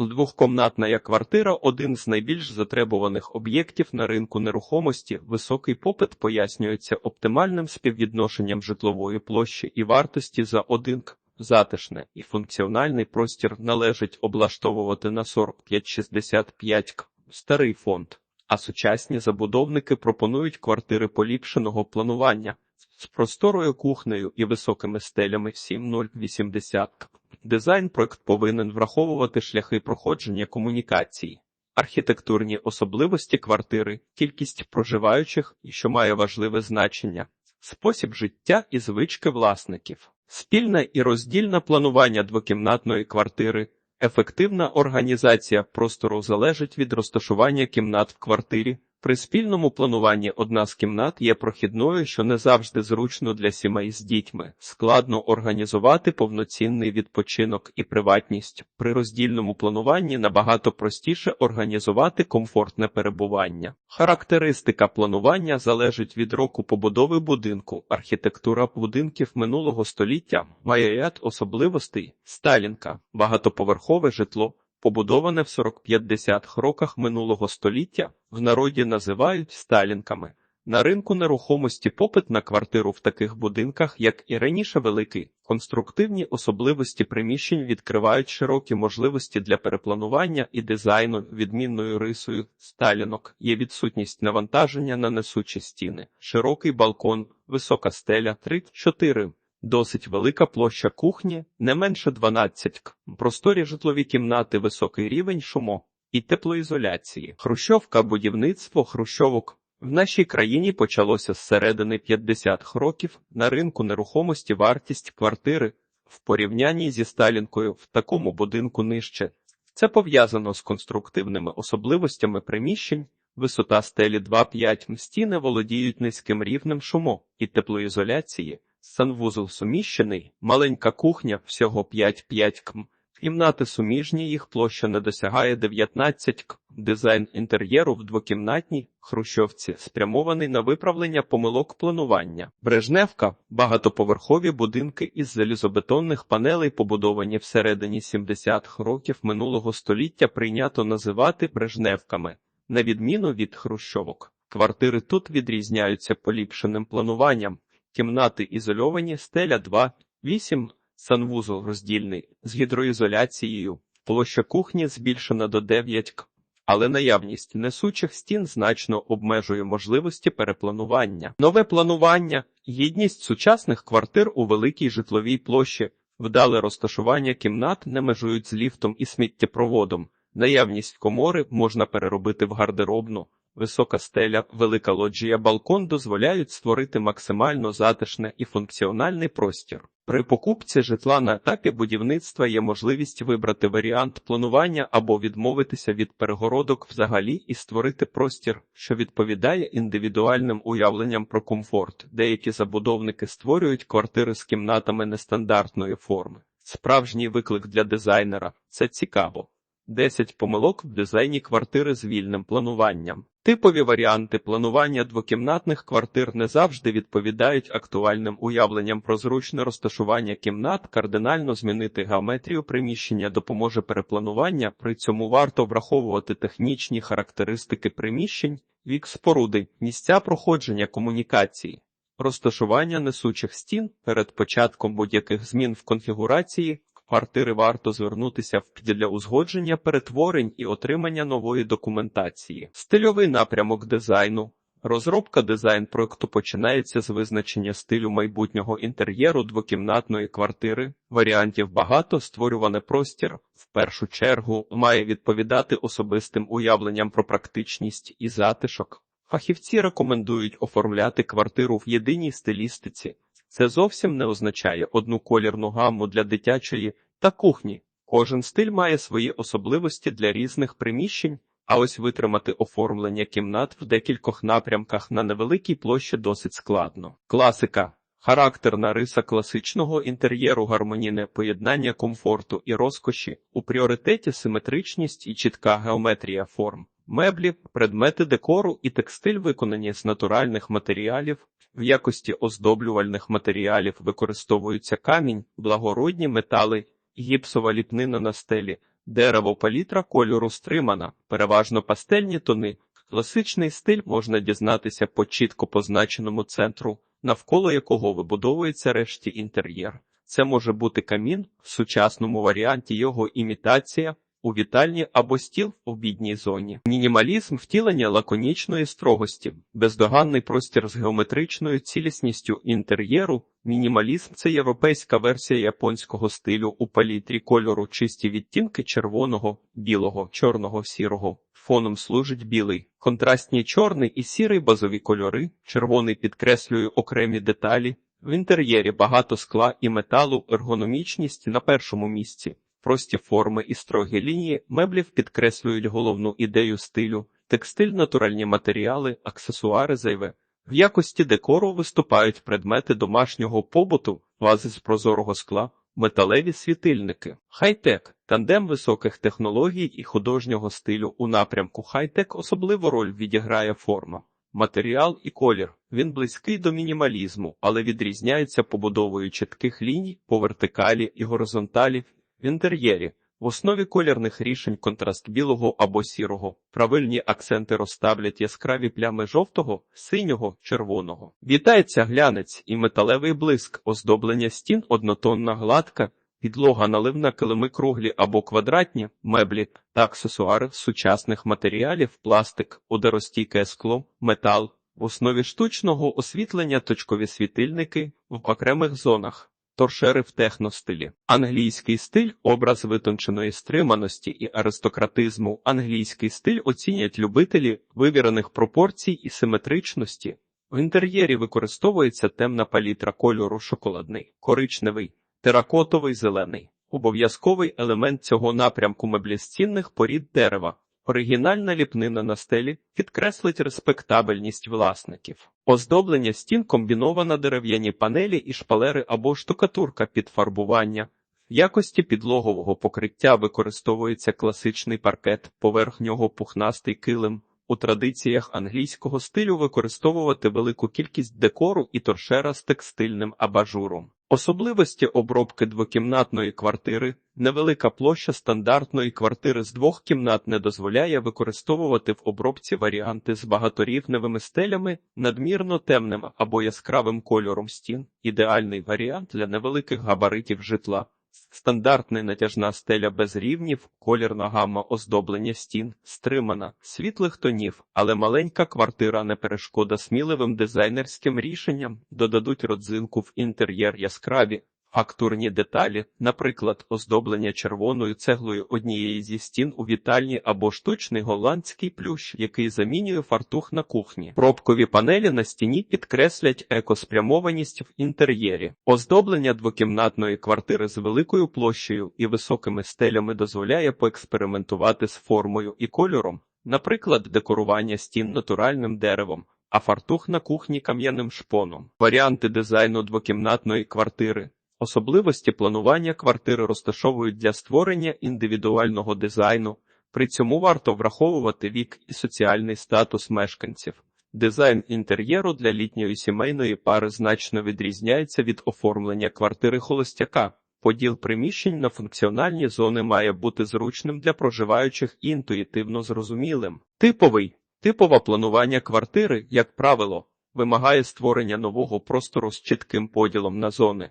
Двохкомнатна квартира – один з найбільш затребуваних об'єктів на ринку нерухомості. Високий попит пояснюється оптимальним співвідношенням житлової площі і вартості за один к. Затишне і функціональний простір належить облаштовувати на 45-65 к. Старий фонд. А сучасні забудовники пропонують квартири поліпшеного планування з просторою кухнею і високими стелями 7080 к. Дизайн-проект повинен враховувати шляхи проходження комунікацій, архітектурні особливості квартири, кількість проживаючих що має важливе значення, спосіб життя і звички власників, спільне і роздільне планування двокімнатної квартири, ефективна організація простору залежить від розташування кімнат в квартирі. При спільному плануванні одна з кімнат є прохідною, що не завжди зручно для сімей з дітьми. Складно організувати повноцінний відпочинок і приватність. При роздільному плануванні набагато простіше організувати комфортне перебування. Характеристика планування залежить від року побудови будинку. Архітектура будинків минулого століття має ряд особливостей: сталінка, багатоповерхове житло. Побудоване в 40-50 роках минулого століття, в народі називають сталінками. На ринку нерухомості попит на квартиру в таких будинках, як і раніше, великий. Конструктивні особливості приміщень відкривають широкі можливості для перепланування і дизайну. Відмінною рисою сталінок є відсутність навантаження на несучі стіни, широкий балкон, висока стеля 3-4 Досить велика площа кухні, не менше 12 к. Просторі житлові кімнати, високий рівень шуму і теплоізоляції. Хрущовка будівництво хрущовок в нашій країні почалося з середини 50-х років. На ринку нерухомості вартість квартири в порівнянні зі Сталінкою в такому будинку нижче. Це пов'язано з конструктивними особливостями приміщень. Висота стелі 2-5 стіни володіють низьким рівнем шуму і теплоізоляції. Санвузол суміщений, маленька кухня, всього 5-5 км. Кімнати суміжні, їх площа не досягає 19 км. Дизайн інтер'єру в двокімнатній хрущовці спрямований на виправлення помилок планування. Брежневка багатоповерхові будинки із залізобетонних панелей, побудовані всередині 70-х років минулого століття, прийнято називати брежневками, на відміну від хрущовок. Квартири тут відрізняються поліпшеним плануванням. Кімнати ізольовані, стеля 2, 8, санвузол роздільний з гідроізоляцією, площа кухні збільшена до 9 к, але наявність несучих стін значно обмежує можливості перепланування. Нове планування, гідність сучасних квартир у великій житловій площі, вдале розташування кімнат не межують з ліфтом і сміттєпроводом. Наявність комори можна переробити в гардеробну. Висока стеля, велика лоджія, балкон дозволяють створити максимально затишне і функціональний простір. При покупці житла на етапі будівництва є можливість вибрати варіант планування або відмовитися від перегородок взагалі і створити простір, що відповідає індивідуальним уявленням про комфорт. Деякі забудовники створюють квартири з кімнатами нестандартної форми. Справжній виклик для дизайнера це цікаво. 10 помилок в дизайні квартири з вільним плануванням. Типові варіанти планування двокімнатних квартир не завжди відповідають актуальним уявленням про зручне розташування кімнат, кардинально змінити геометрію приміщення допоможе перепланування, при цьому варто враховувати технічні характеристики приміщень, вік споруди, місця проходження комунікації. Розташування несучих стін перед початком будь-яких змін в конфігурації квартири варто звернутися в для узгодження перетворень і отримання нової документації. Стильовий напрямок дизайну. Розробка дизайн проекту починається з визначення стилю майбутнього інтер'єру двокімнатної квартири. Варіантів багато створюване простір в першу чергу має відповідати особистим уявленням про практичність і затишок. Фахівці рекомендують оформляти квартиру в єдиній стилістиці. Це зовсім не означає одну колірну гамму для дитячої та кухні. Кожен стиль має свої особливості для різних приміщень, а ось витримати оформлення кімнат в декількох напрямках на невеликій площі досить складно. Класика. Характерна риса класичного інтер'єру гармонійне поєднання комфорту і розкоші, у пріоритеті симетричність і чітка геометрія форм, меблі, предмети декору і текстиль виконані з натуральних матеріалів, в якості оздоблювальних матеріалів використовуються камінь, благородні метали, гіпсова ліпнина на стелі, Дерево палітра кольору стримана, переважно пастельні тони. Класичний стиль можна дізнатися по чітко позначеному центру, навколо якого вибудовується решті інтер'єр. Це може бути камін, в сучасному варіанті його імітація, у вітальні або стіл в обідній зоні. Мінімалізм втілення лаконічної строгості, бездоганний простір з геометричною цілісністю інтер'єру. Мінімалізм це європейська версія японського стилю у палітрі кольору чисті відтінки червоного, білого, чорного, сірого. Фоном служить білий, контрастні чорний і сірий базові кольори, червоний підкреслює окремі деталі. В інтер'єрі багато скла і металу, ергономічність на першому місці. Прості форми і строгі лінії меблів підкреслюють головну ідею стилю, текстиль, натуральні матеріали, аксесуари зайве. В якості декору виступають предмети домашнього побуту, вази з прозорого скла, металеві світильники, хай-тек, тандем високих технологій і художнього стилю у напрямку хай-тек особливу роль відіграє форма. Матеріал і колір. Він близький до мінімалізму, але відрізняється побудовою чітких ліній по вертикалі і горизонталі в інтер'єрі. В основі колірних рішень контраст білого або сірого. Правильні акценти розставлять яскраві плями жовтого, синього, червоного. Вітається глянець і металевий блиск, оздоблення стін однотонна гладка, підлога наливна килими круглі або квадратні, меблі та аксесуари сучасних матеріалів, пластик, ударостійке скло, метал. В основі штучного освітлення точкові світильники в окремих зонах. Торшери в техностилі. Англійський стиль образ витонченої стриманості і аристократизму. Англійський стиль оцінять любителі вивірених пропорцій і симетричності. В інтер'єрі використовується темна палітра кольору шоколадний, коричневий, теракотовий зелений. Обов'язковий елемент цього напрямку меблі з цінних порід дерева. Оригінальна ліпнина на стелі підкреслить респектабельність власників. Оздоблення стін комбінована дерев'яні панелі і шпалери або штукатурка під фарбування. В якості підлогового покриття використовується класичний паркет, поверх нього пухнастий килим. У традиціях англійського стилю використовувати велику кількість декору і торшера з текстильним абажуром. Особливості обробки двокімнатної квартири невелика площа стандартної квартири з двох кімнат не дозволяє використовувати в обробці варіанти з багаторівневими стелями, надмірно темним або яскравим кольором стін. Ідеальний варіант для невеликих габаритів житла. Стандартна натяжна стеля без рівнів, колірна гамма оздоблення стін, стримана, світлих тонів, але маленька квартира не перешкода сміливим дизайнерським рішенням, додадуть родзинку в інтер'єр яскраві, фактурні деталі, наприклад, оздоблення червоною цеглою однієї зі стін у вітальні або штучний голландський плющ, який замінює фартух на кухні. Пробкові панелі на стіні підкреслять екоспрямованість в інтер'єрі. Оздоблення двокімнатної квартири з великою площею і високими стелями дозволяє поекспериментувати з формою і кольором, наприклад, декорування стін натуральним деревом. А фартух на кухні кам'яним шпоном. Варіанти дизайну двокімнатної квартири. Особливості планування квартири розташовують для створення індивідуального дизайну, при цьому варто враховувати вік і соціальний статус мешканців. Дизайн інтер'єру для літньої сімейної пари значно відрізняється від оформлення квартири холостяка. Поділ приміщень на функціональні зони має бути зручним для проживаючих і інтуїтивно зрозумілим. Типовий типове планування квартири, як правило, вимагає створення нового простору з чітким поділом на зони.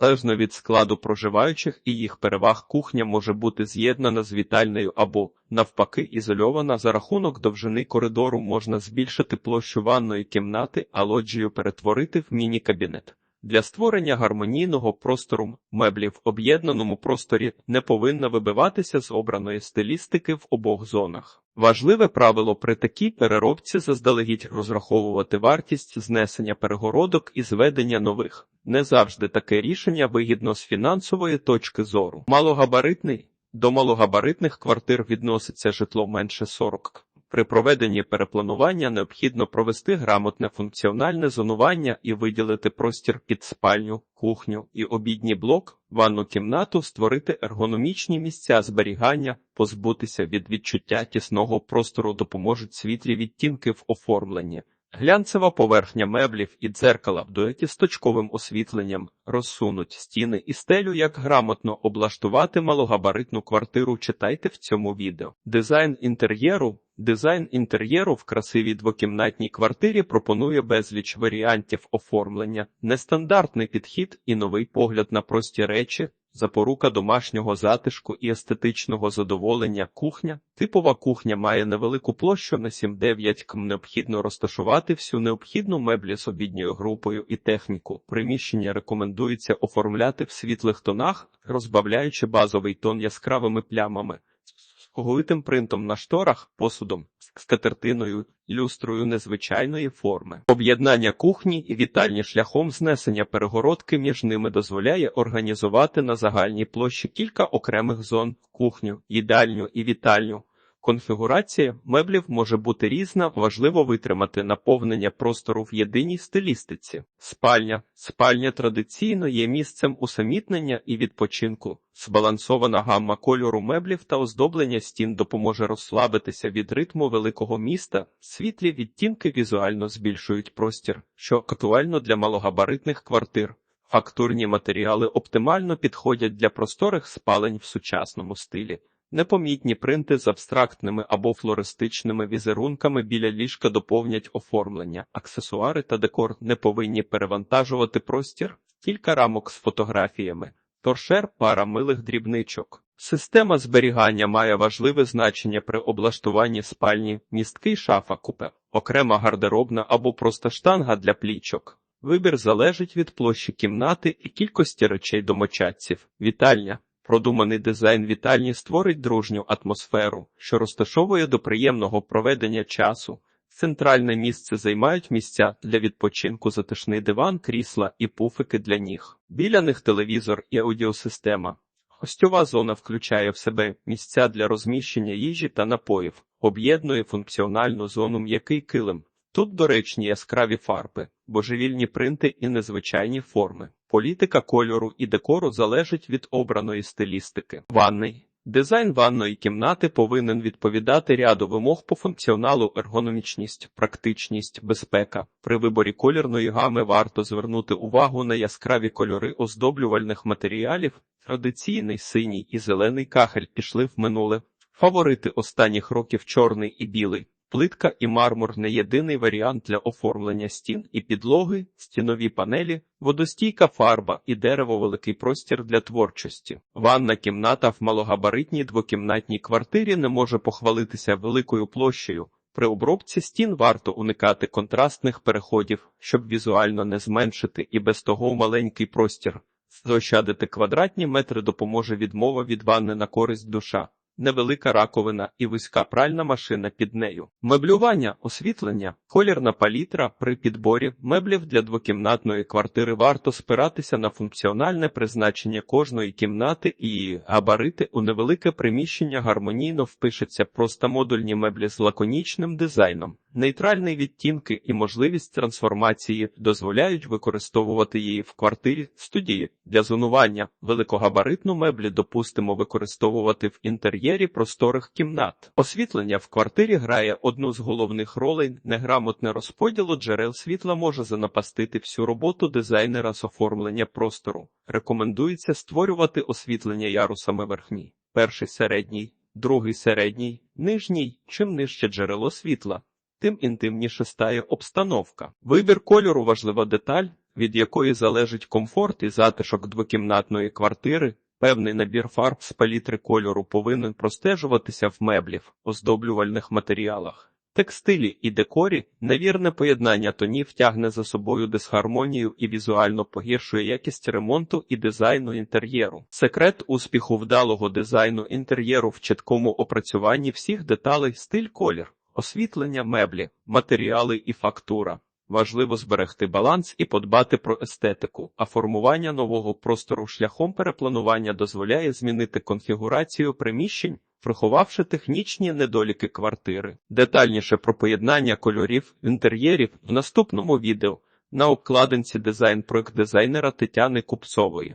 Залежно від складу проживаючих і їх переваг кухня може бути з'єднана з вітальною або, навпаки, ізольована за рахунок довжини коридору можна збільшити площу ванної кімнати, а лоджію перетворити в міні-кабінет. Для створення гармонійного простору меблі в об'єднаному просторі не повинна вибиватися з обраної стилістики в обох зонах. Важливе правило при такій переробці заздалегідь розраховувати вартість знесення перегородок і зведення нових. Не завжди таке рішення вигідно з фінансової точки зору. Малогабаритний до малогабаритних квартир відноситься житло менше 40. При проведенні перепланування необхідно провести грамотне функціональне зонування і виділити простір під спальню, кухню і обідній блок, ванну кімнату, створити ергономічні місця зберігання, позбутися від відчуття тісного простору допоможуть світлі відтінки в оформленні. Глянцева поверхня меблів і дзеркала в дуеті з точковим освітленням розсунуть стіни і стелю, як грамотно облаштувати малогабаритну квартиру. Читайте в цьому відео. Дизайн інтер'єру. Дизайн інтер'єру в красивій двокімнатній квартирі пропонує безліч варіантів оформлення, нестандартний підхід і новий погляд на прості речі. Запорука домашнього затишку і естетичного задоволення. Кухня. Типова кухня має невелику площу на 7-9 км. Необхідно розташувати всю необхідну меблі з обідньою групою і техніку. Приміщення рекомендується оформляти в світлих тонах, розбавляючи базовий тон яскравими плямами. З оголитим принтом на шторах, посудом, скатертиною, люстрою незвичайної форми. Об'єднання кухні і вітальні шляхом знесення перегородки між ними дозволяє організувати на загальній площі кілька окремих зон кухню, їдальню і вітальню. Конфігурація меблів може бути різна, важливо витримати наповнення простору в єдиній стилістиці. Спальня. Спальня традиційно є місцем усамітнення і відпочинку. Збалансована гамма кольору меблів та оздоблення стін допоможе розслабитися від ритму великого міста. Світлі відтінки візуально збільшують простір, що актуально для малогабаритних квартир. Фактурні матеріали оптимально підходять для просторих спалень в сучасному стилі. Непомітні принти з абстрактними або флористичними візерунками біля ліжка доповнять оформлення. Аксесуари та декор не повинні перевантажувати простір, кілька рамок з фотографіями, торшер пара милих дрібничок. Система зберігання має важливе значення при облаштуванні спальні, місткий шафа купе, окрема гардеробна або просто штанга для плічок. Вибір залежить від площі кімнати і кількості речей домочадців. Вітальня. Продуманий дизайн вітальні створить дружню атмосферу, що розташовує до приємного проведення часу. Центральне місце займають місця для відпочинку, затишний диван, крісла і пуфики для ніг. Біля них телевізор і аудіосистема. Гостьова зона включає в себе місця для розміщення їжі та напоїв, об'єднує функціональну зону м'який килим. Тут доречні яскраві фарби, божевільні принти і незвичайні форми. Політика кольору і декору залежить від обраної стилістики. Ванний дизайн ванної кімнати повинен відповідати ряду вимог по функціоналу, ергономічність, практичність, безпека. При виборі колірної гами варто звернути увагу на яскраві кольори оздоблювальних матеріалів. Традиційний синій і зелений кахель пішли в минуле. Фаворити останніх років чорний і білий. Плитка і мармур не єдиний варіант для оформлення стін і підлоги, стінові панелі, водостійка фарба і дерево великий простір для творчості. Ванна кімната в малогабаритній двокімнатній квартирі не може похвалитися великою площею. При обробці стін варто уникати контрастних переходів, щоб візуально не зменшити і без того маленький простір. Заощадити квадратні метри допоможе відмова від ванни на користь душа невелика раковина і вузька пральна машина під нею. Меблювання, освітлення, колірна палітра при підборі меблів для двокімнатної квартири варто спиратися на функціональне призначення кожної кімнати і габарити у невелике приміщення гармонійно впишеться просто модульні меблі з лаконічним дизайном. Нейтральні відтінки і можливість трансформації дозволяють використовувати її в квартирі студії для зонування. Великогабаритну меблі допустимо використовувати в інтер'єрі просторих кімнат. Освітлення в квартирі грає одну з головних ролей. Неграмотне розподілу джерел світла може занапастити всю роботу дизайнера з оформлення простору. Рекомендується створювати освітлення ярусами верхній, перший середній, другий середній, нижній, чим нижче джерело світла тим інтимніше стає обстановка. Вибір кольору важлива деталь, від якої залежить комфорт і затишок двокімнатної квартири. Певний набір фарб з палітри кольору повинен простежуватися в меблів, оздоблювальних матеріалах. Текстилі і декорі невірне поєднання тонів тягне за собою дисгармонію і візуально погіршує якість ремонту і дизайну інтер'єру. Секрет успіху вдалого дизайну інтер'єру в чіткому опрацюванні всіх деталей стиль колір освітлення меблі, матеріали і фактура. Важливо зберегти баланс і подбати про естетику, а формування нового простору шляхом перепланування дозволяє змінити конфігурацію приміщень, приховавши технічні недоліки квартири. Детальніше про поєднання кольорів інтер'єрів в наступному відео на обкладинці дизайн проект дизайнера Тетяни Купцової.